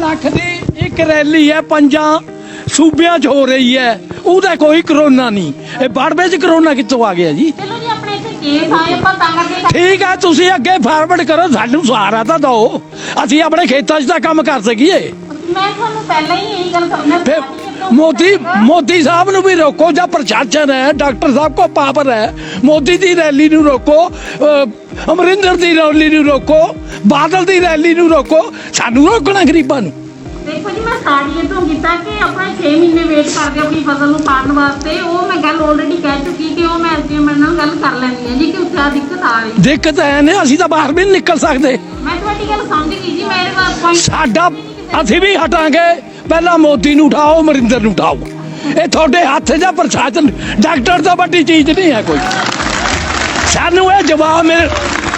ਲੱਖ ਦੀ ਇੱਕ ਰੈਲੀ ਹੈ ਪੰਜਾਂ ਸੂਬਿਆਂ 'ਚ ਹੋ ਰਹੀ ਹੈ। ਉਹਦਾ ਕੋਈ ਕਰੋਨਾ ਨਹੀਂ। ਇਹ ਬਾੜਵੇ 'ਚ ਕਰੋਨਾ ਕਿੱਥੋਂ ਆ ਗਿਆ ਜੀ? ਚਲੋ ਜੀ ਆਪਣੇ ਇੱਥੇ ਕੇਸ ਆਏ ਆਪਾਂ ਤਾਂ ਕਰਕੇ ਠੀਕ ਹੈ ਤੁਸੀਂ ਅੱਗੇ ਫਾਰਵਰਡ ਕਰੋ ਸਾਨੂੰ ਸਹਾਰਾ ਤਾਂ ਦਿਓ। ਅਸੀਂ ਆਪਣੇ ਖੇਤਾਂ 'ਚ ਤਾਂ ਕੰਮ ਕਰ ਸਕੀਏ। ਮੈਂ ਤੁਹਾਨੂੰ ਪਹਿਲਾਂ ਹੀ ਇਹੀ ਗੱਲ ਕਰਨਾ ਮੋਦੀ ਮੋਦੀ ਸਾਹਿਬ ਨੂੰ ਵੀ ਰੋਕੋ ਜਾਂ ਪ੍ਰਸ਼ਾਸਨ ਹੈ ਡਾਕਟਰ ਸਾਹਿਬ ਕੋ ਪਾਵਰ ਹੈ ਮੋਦੀ ਦੀ ਰੈਲੀ ਨੂੰ ਰੋਕੋ ਅਮਰਿੰਦਰ ਦੀ ਰੈਲੀ ਨੂੰ ਰੋਕੋ ਬਾਦਲ ਦੀ ਰੈਲੀ ਨੂੰ ਰੋਕੋ ਸਾਨੂੰ ਰੋਕਣਾ ਗਰੀਬਾਂ ਨੂੰ। ਦੇਖੋ ਜੀ ਮੈਂ ਸਾੜੀਏ ਤੋਂ ਕੀਤਾ ਕਿ ਆਪਣਾ 6 ਮਹੀਨੇ ਵੇਟ ਕਰਦੇ ਆਪਣੀ ਫਸਲ ਨੂੰ ਪਾੜਨ ਵਾਸਤੇ। ਉਹ ਮੈਂ ਗੱਲ ਆਲਰੇਡੀ ਕਹਿ ਚੁੱਕੀ ਕਿ ਉਹ ਮੈਂ ਐਸਡੀਐਮ ਨਾਲ ਗੱਲ ਕਰ ਲੈਣੀ ਹੈ ਜੀ ਕਿ ਉੱਥੇ ਆ ਦਿੱਕਤ ਆ ਰਹੀ ਦਿੱਕਤ ਐ ਨੇ ਅਸੀਂ ਤਾਂ ਬਾਹਰ ਵੀ ਨਹੀਂ ਨਿਕਲ ਸਕਦੇ। ਮੈਂ ਤੁਹਾਡੀ ਗੱਲ ਸਮਝ ਗਈ ਜੀ ਮੇਰੇ ਪੁਆਇੰਟ ਸਾਡਾ ਅਸੀਂ ਵੀ ਹਟਾਂਗੇ। ਪਹਿਲਾਂ ਮੋਦੀ ਨੂੰ ਉਠਾਓ ਅਮਰਿੰਦਰ ਨੂੰ ਉਠਾਓ। ਇਹ ਤੁਹਾਡੇ ਹੱਥ ਜਾਂ ਪ੍ਰਸ਼ਾਸਨ ਡਾਕਟਰ ਤੋਂ ਵੱਡੀ ਚੀਜ਼ ਨਹੀਂ ਹੈ ਕੋਈ। ਸਾਨੂੰ ਇਹ ਜਵਾਬ ਮਿਲ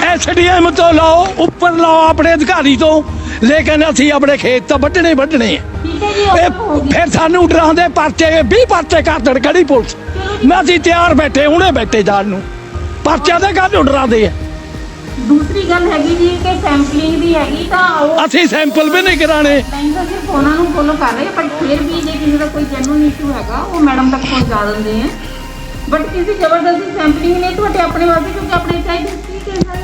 ਐਸਡੀਐਮ ਤੋਂ ਲਓ ਉੱਪਰ ਲਓ ਆਪਣੇ ਅਧਿਕਾਰੀ ਤੋਂ। ਲੇਕਿਨ ਅਸੀਂ ਆਪਣੇ ਖੇਤ ਤਾਂ ਵੱਢਣੇ ਵੱਢਣੇ ਇਹ ਫਿਰ ਸਾਨੂੰ ਡਰਾਉਂਦੇ ਪਰਚੇ 20 ਪਰਚੇ ਕਰ ਦੇਣ ਕਿਹੜੀ ਪੁਲਿਸ। ਮੈਂ ਅਸੀਂ ਤਿਆਰ ਬੈਠੇ ਹੁਣੇ ਬੈਠੇ ਜਾਣ ਨੂੰ। ਪਰਚਿਆਂ ਦੇ ਕਾਹਨੂੰ ਡਰਾਉਂਦੇ ਆ ਦੂਸਰੀ ਗੱਲ ਹੈਗੀ ਜੀ ਕਿ ਸੈਂਪਲਿੰਗ ਦੀ ਹੈਗੀ ਤਾਂ ਉਹ ਅਸੀਂ ਸੈਂਪਲ ਵੀ ਨਹੀਂ ਕਰਾਣੇ ਨਹੀਂ ਤਾਂ ਸਿਰਫ ਉਹਨਾਂ ਨੂੰ ਫੋਲੋ ਕਰ ਰਹੇ ਪਰ ਫਿਰ ਵੀ ਜੇ ਕਿਸੇ ਦਾ ਕੋਈ ਜੈਨੂਇਨ ਇਸ਼ੂ ਹੈਗਾ ਉਹ ਮੈਡਮ ਤੱਕ ਪਹੁੰਚਾ ਦਿੰਦੇ ਆ। ਬਟ ਕਿਸੇ ਜ਼ਬਰਦਸਤੀ ਸੈਂਪਲਿੰਗ ਨਹੀਂ ਤੁਹਾਡੇ ਆਪਣੇ ਵਾਸਤੇ ਕਿਉਂਕਿ ਆਪਣੇ ਚਾਹੀਦੇ ਕੀ ਹੈ।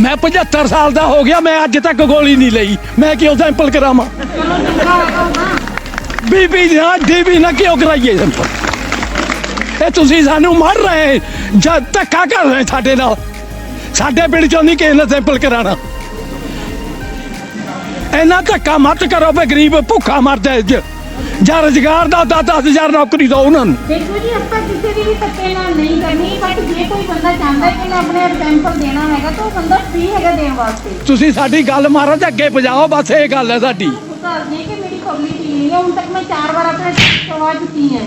ਮੈਂ 75 ਸਾਲ ਦਾ ਹੋ ਗਿਆ ਮੈਂ ਅੱਜ ਤੱਕ ਗੋਲੀ ਨਹੀਂ ਲਈ। ਮੈਂ ਕਿਉਂ ਸੈਂਪਲ ਕਰਾਵਾਂ? ਚਲੋ ਚੰਗਾ ਹੈਗਾ ਬੀਬੀ ਨਾ ਡੀਬੀ ਨਾ ਕਿਉਂ ਕਰਾਈਏ ਸੈਂਪਲ? ਇਹ ਤੁਸੀਂ ਸਾਨੂੰ ਮਾਰ ਰਹੇ ਜਦ ਧੱਕਾ ਕਰ ਰਹੇ ਸਾਡੇ ਨਾਲ। ਸਾਡੇ ਪਿੰਡ ਚੋਂ ਨਹੀਂ ਕਿਸੇ ਨੇ ਸੈਂਪਲ ਕਰਾਣਾ ਇਹਨਾਂ ਧੱਕਾ ਮਤ ਕਰੋ ਵੀ ਗਰੀਬ ਭੁੱਖਾ ਮਰਦਾ ਹੈ। ਜ- ਜਾਂ ਰੁਜ਼ਗਾਰ ਦਾ 10000 ਨੌਕਰੀ ਦੋ ਉਹਨਾਂ ਨੂੰ। ਦੇਖੋ ਜੀ ਆਪਾਂ ਕਿਸੇ ਦੀ ਵੀ ਧੱਕੇ ਨਾਲ ਨਹੀਂ ਕਰਨੀ ਬਟ ਜੇ ਕੋਈ ਬੰਦਾ ਚਾਹੁੰਦਾ ਹੈ ਕਿ ਮੈਂ ਆਪਣੇ ਸੈਂਪਲ ਦੇਣਾ ਹੈਗਾ ਤਾਂ ਉਹ ਬੰਦਾ ਫ੍ਰੀ ਹੈਗਾ ਦੇਣ ਵਾਸਤੇ। ਤੁਸੀਂ ਸਾਡੀ ਗੱਲ ਮਾਰੋ ਤੇ ਅੱਗੇ ਪਜਾਓ ਬਸ ਇਹ ਗੱਲ ਹੈ ਸਾਡੀ। ਉਹ ਦੱਸਦੇ ਕਿ ਮੇਰੀ ਪਬਲਿਕ ਨਹੀਂ ਹੈ ਹੁਣ ਤੱਕ ਮੈਂ ਚਾਰ ਵਾਰ ਆਪਣੇ ਕਰਵਾ ਚੁੱਕੀ ਹਾਂ।